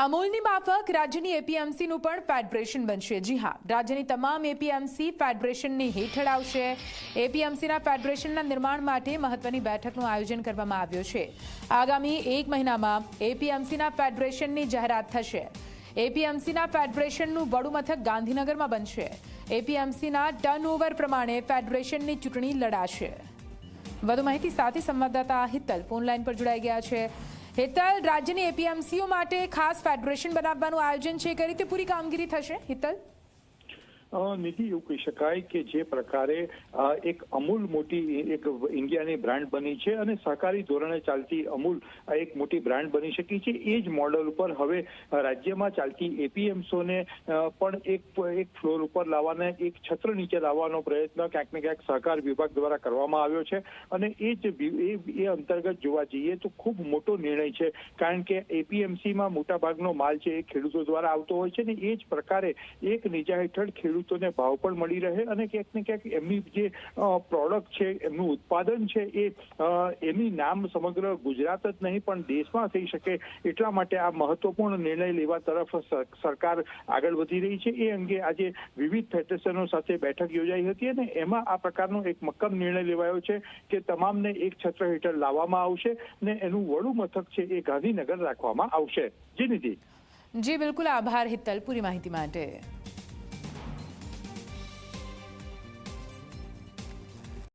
અમૂલની માફક રાજ્યની એપીએમસીનું પણ ફેડરેશન બનશે. જી હા, રાજ્યની તમામ એપીએમસી ફેડરેશનની હેઠળ આવશે. એપીએમસીના ફેડરેશનના નિર્માણ માટે મહત્વની બેઠકનું આયોજન કરવામાં આવ્યું છે. આગામી એક મહિનામાં એપીએમસીના ફેડરેશનની જાહેરાત થશે. એપીએમસીના ફેડરેશનનું વડું મથક ગાંધીનગરમાં બનશે. એપીએમસીના ટર્નઓવર પ્રમાણે ફેડરેશનની ચૂંટણી લડાશે. વધુ માહિતી સાથે સંવાદદાતા હિતલ ફોનલાઈન પર જોડાઈ ગયા છે. હિતલ રાજ્યની એપીએમસીઓ માટે ખાસ ફેડરેશન બનાવવાનું આયોજન છે. કઈ રીતે પૂરી કામગીરી થશે હિતલ? નિધિ એવું કહી શકાય કે જે પ્રકારે એક અમૂલ મોટી, એક ઇન્ડિયાની બ્રાન્ડ બની છે અને સહકારી ધોરણે ચાલતી અમૂલ એક મોટી બ્રાન્ડ બની શકી છે. એ જ મોડલ ઉપર હવે રાજ્યમાં ચાલતી એપીએમસોને પણ એક એક ફ્લોર ઉપર લાવવાના, એક છત્ર નીચે લાવવાનો પ્રયત્ન ક્યાંક ને ક્યાંક સહકાર વિભાગ દ્વારા કરવામાં આવ્યો છે. અને એ જ એ અંતર્ગત જોવા જઈએ તો ખૂબ મોટો નિર્ણય છે. કારણ કે એપીએમસીમાં મોટાભાગનો માલ છે એ ખેડૂતો દ્વારા આવતો હોય છે ને એ જ પ્રકારે એક નીચા હેઠળ ખેડૂતોને ભાવ પણ મળી રહે અને ક્યાંક ને ક્યાંક એમની જે પ્રોડક્ટ છે, એમનું ઉત્પાદન છે એ એની નામ સમગ્ર ગુજરાત જ નહીં પણ દેશમાં થઈ શકે એટલા માટે આ મહત્વપૂર્ણ નિર્ણય લેવા તરફ સરકાર આગળ વધી રહી છે. એ અંગે આજે વિવિધ ફેડરેશનો સાથે બેઠક યોજાઈ હતી અને એમાં આ પ્રકારનો એક મક્કમ નિર્ણય લેવાયો છે કે તમામને એક છત્ર હેઠળ લાવવામાં આવશે ને એનું વડું મથક છે એ ગાંધીનગર રાખવામાં આવશે. જી નિધિ. જી, બિલકુલ આભાર હિતલ. પૂરી માહિતી માટે.